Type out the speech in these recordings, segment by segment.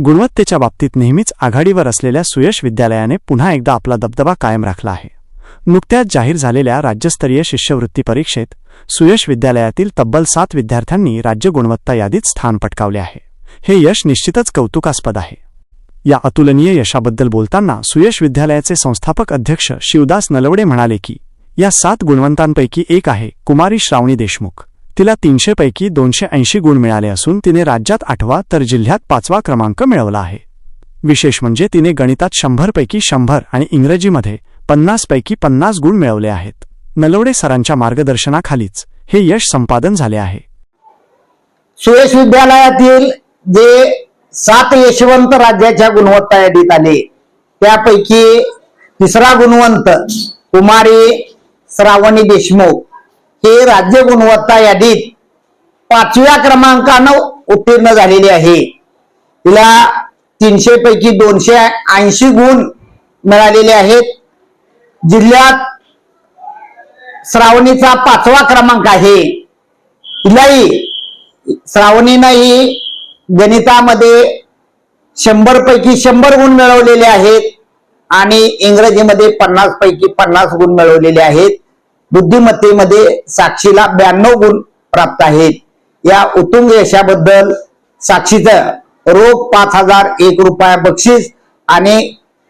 गुणवत्तेच्या बाबतीत नेहमीच आघाडीवर असलेल्या सुयश विद्यालयाने पुन्हा एकदा आपला दबदबा कायम राखला आहे. नुकत्याच जाहीर झालेल्या राज्यस्तरीय शिष्यवृत्ती परीक्षेत सुयश विद्यालयातील तब्बल सात विद्यार्थ्यांनी राज्य गुणवत्ता यादीत स्थान पटकावले आहे. हे यश निश्चितच कौतुकास्पद आहे. या अतुलनीय यशाबद्दल बोलताना सुयश विद्यालयाचे संस्थापक अध्यक्ष शिवदास नलवडे म्हणाले की या सात गुणवंतांपैकी एक आहे कुमारी श्रावणी देशमुख. तिला तीनशे पैकी दोनशे ऐंशी गुण मिळाले असून तिने राज्यात आठवा तर जिल्ह्यात पाचवा क्रमांक मिळवला आहे. विशेष म्हणजे तिने गणितात शंभर पैकी शंभर आणि इंग्रजीमध्ये पन्नास पैकी पन्नास गुण मिळवले आहेत. नलवडे सरांच्या मार्गदर्शनाखालीच हे यश संपादन झाले आहे. सुयश विद्यालयातील जे सात यशवंत राज्याच्या गुणवत्ता यादीत आले त्यापैकी तिसरा गुणवंत कुमारी श्रावणी देशमुख हे राज्य गुणवत्ता यादीत पाचव्या क्रमांकानं उत्तीर्ण झालेली आहे. तिला तीनशे पैकी दोनशे ऐंशी गुण मिळालेले आहेत. जिल्ह्यात श्रावणीचा पाचवा क्रमांक आहे. तिलाही श्रावणीनंही गणितामध्ये शंभर पैकी शंभर गुण मिळवलेले आहेत आणि इंग्रजीमध्ये पन्नास पैकी पन्नास गुण मिळवलेले आहेत. बुद्धिमत्तेमध्ये साक्षीला ब्याण्णव गुण प्राप्त आहेत. या उत्तुंग यशाबद्दल साक्षीचं रोख पाच हजार एक रुपया बक्षीस आणि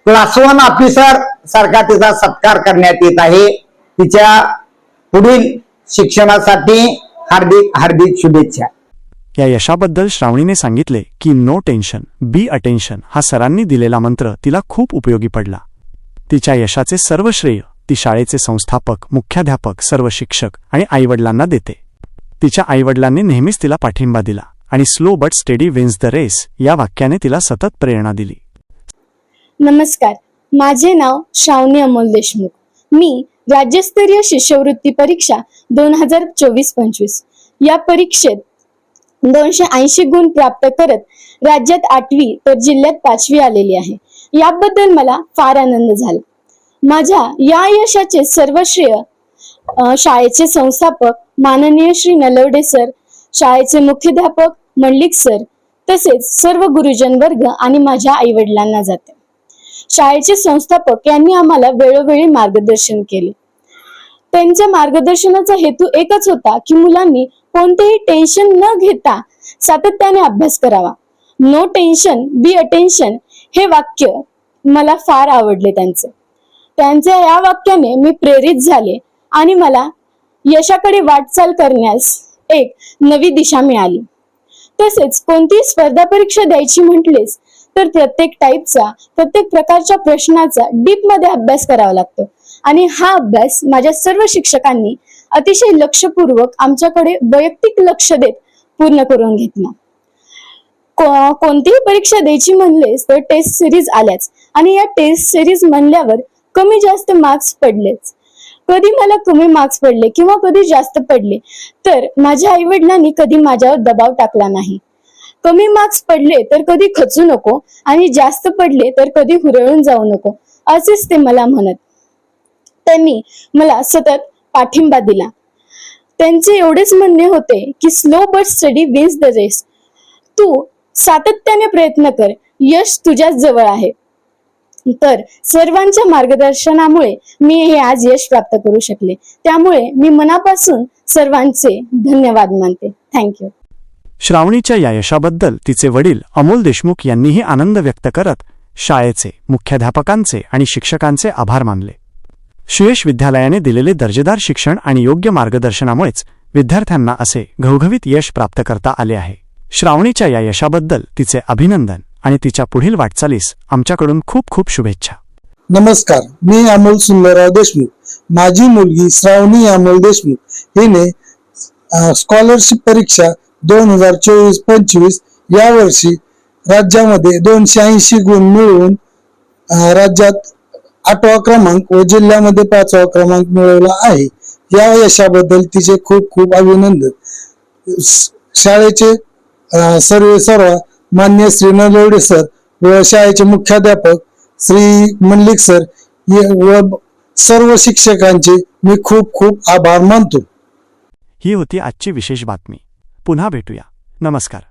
क्लास वन ऑफिसर सारखा तिचा सत्कार करण्यात येत आहे. तिच्या पुढील शिक्षणासाठी हार्दिक हार्दिक शुभेच्छा. या यशाबद्दल श्रावणीने सांगितले की नो टेन्शन बी अटेन्शन हा सरांनी दिलेला मंत्र तिला खूप उपयोगी पडला. तिच्या यशाचे सर्व श्रेय ती शाळेचे संस्थापक मुख्याध्यापक सर्व शिक्षक आणि आईवडिलांना देते. तिच्या आईवडिलांनी नेहमीच तिला पाठिंबा दिला आणि slow but steady wins the race या वाक्याने तिला सतत प्रेरणा दिली. नमस्कार. माझे नाव श्रावणी अमोल देशमुख. मी राज्यस्तरीय शिष्यवृत्ती परीक्षा दोन हजार चोवीस पंचवीस या परीक्षेत दोनशे ऐंशी गुण प्राप्त करत राज्यात आठवी तर जिल्ह्यात पाचवी आलेली आहे. याबद्दल मला फार आनंद झाला. माझ्या या यशाचे सर्व श्रेय शाळेचे संस्थापक माननीय श्री नलवडे सर शाळेचे मुख्याध्यापक मंडलिक सर तसेच सर्व गुरुजन वर्ग आणि माझ्या आईवडिलांना जाते. शाळेचे संस्थापक यांनी आम्हाला वेळोवेळी मार्गदर्शन केले. त्यांच्या मार्गदर्शनाचा हेतू एकच होता की मुलांनी कोणतेही टेन्शन न घेता सातत्याने अभ्यास करावा. नो टेन्शन बी अटेन्शन हे वाक्य मला फार आवडले त्यांचे. त्यांच्या या वाक्याने मी प्रेरित झाले आणि मला यशाकडे वाटचाल करण्यास एक नवी दिशा मिळाली. तसेच कोणतीही स्पर्धा परीक्षा द्यायची म्हटलीच तर प्रत्येक टाईपचा प्रत्येक प्रकारच्या प्रश्नाचा डीपमध्ये अभ्यास करावा लागतो. आणि हा अभ्यास माझ्या सर्व शिक्षकांनी अतिशय लक्षपूर्वक आमच्याकडे वैयक्तिक लक्ष देत पूर्ण करून घेतला. कोणतीही परीक्षा द्यायची म्हणलेस तर टेस्ट सिरीज आल्याच. आणि या टेस्ट सिरीज म्हणल्यावर कमी जास्त मार्क्स पडलेच. कधी मला कमी मार्क्स पडले किंवा कधी जास्त पडले तर माझ्या आई वडिलांनी कधी माझ्यावर दबाव टाकला नाही. कमी मार्क्स पडले तर कधी खचू नको आणि जास्त पडले तर कधी हुरळून जाऊ नको असेच ते मला म्हणत. त्यांनी मला सतत पाठिंबा दिला. त्यांचे एवढेच म्हणणे होते की slow but steady wins the race तू सातत्याने प्रयत्न कर. यश तुझ्याच जवळ आहे. तर सर्वांच्या मार्गदर्शनामुळे मी हे आज यश प्राप्त करू शकले. त्यामुळे मी मनापासून सर्वांचे धन्यवाद मानते. थँक्यू श्रावणीच्या या यशाबद्दल तिचे वडील अमोल देशमुख यांनीही आनंद व्यक्त करत शाळेचे मुख्याध्यापकांचे आणि शिक्षकांचे आभार मानले. सुयश विद्यालयाने दिलेले दर्जेदार शिक्षण आणि योग्य मार्गदर्शनामुळेच विद्यार्थ्यांना असे घवघवीत यश प्राप्त करता आले आहे. श्रावणीच्या या यशाबद्दल तिचे अभिनंदन. आणि तिच्या पुढील वाटचालीस आमच्याकडून खूप खूप शुभेच्छा. नमस्कार मी अमोल सुंदरराव देशमुख. माझी मुलगी श्रावणी अमोल देशमुख. हिने स्कॉलरशिप परीक्षा दोन हजार चोवीस पंचवीस या वर्षी राज्यामध्ये दोनशे ऐंशी गुण मिळवून राज्यात आठवा क्रमांक व जिल्ह्यामध्ये पाचवा क्रमांक मिळवला आहे. या यशाबद्दल तिचे खूप खूप अभिनंदन. शाळेचे सर्वे सर्व मान्य श्री नलवडे सर व शाळेचे मुख्याध्यापक श्री मल्लिक सर व सर्व शिक्षकांचे मी खूप खूप आभार मानतो. ही होती आजची विशेष बातमी. पुन्हा भेटूया. नमस्कार.